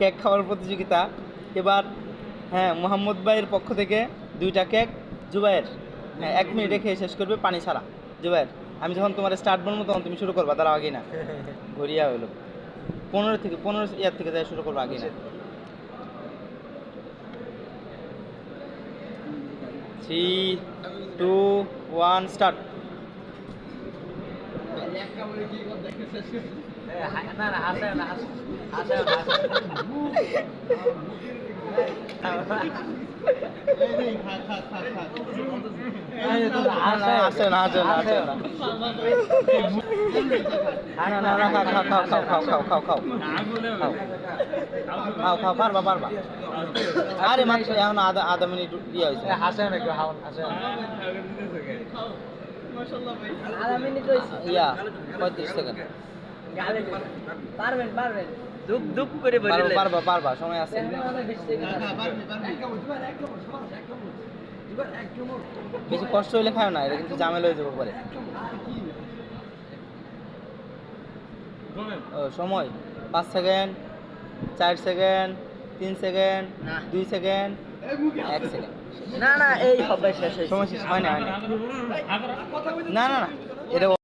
Cake খাওয়ার প্রতিযোগিতা। এবার হ্যাঁ মোহাম্মদ ভাইয়ের পক্ষ থেকে দুইটা কেক জুবাইয়ের হ্যাঁ এক মিনিটে খেয়ে শেষ করবে পানি ছাড়া। জুবাইয়ের আমি যখন তোমার স্টার্ট বলব তখন তুমি শুরু করবা তার আগে না। ঘুরিয়া হইল। পনেরো থেকে, পনেরো ইয়ার থেকে যাই শুরু করব আগে না। থ্রি টু ওয়ান স্টার্ট পারবা পারবা আরে মাত্র এখন আধা আধা মিনিট ইয়ে হয়েছে হাসে না কেউ হাওন হাসে ইয়া পঁয়ত্রিশ সেকেন্ড। পারবেন পারবেন। দুপ দুপ করে পারবা পারবা পারবা সময় আছে। বেশি কষ্ট হইলে খায় না এটা কিন্তু ঝামেলা হয়ে যাব পরে। সময়। পাঁচ সেকেন্ড চার সেকেন্ড তিন সেকেন্ড দুই সেকেন্ড না না এই হবে শেষ সময় শেষ হয় না না। না না না এটা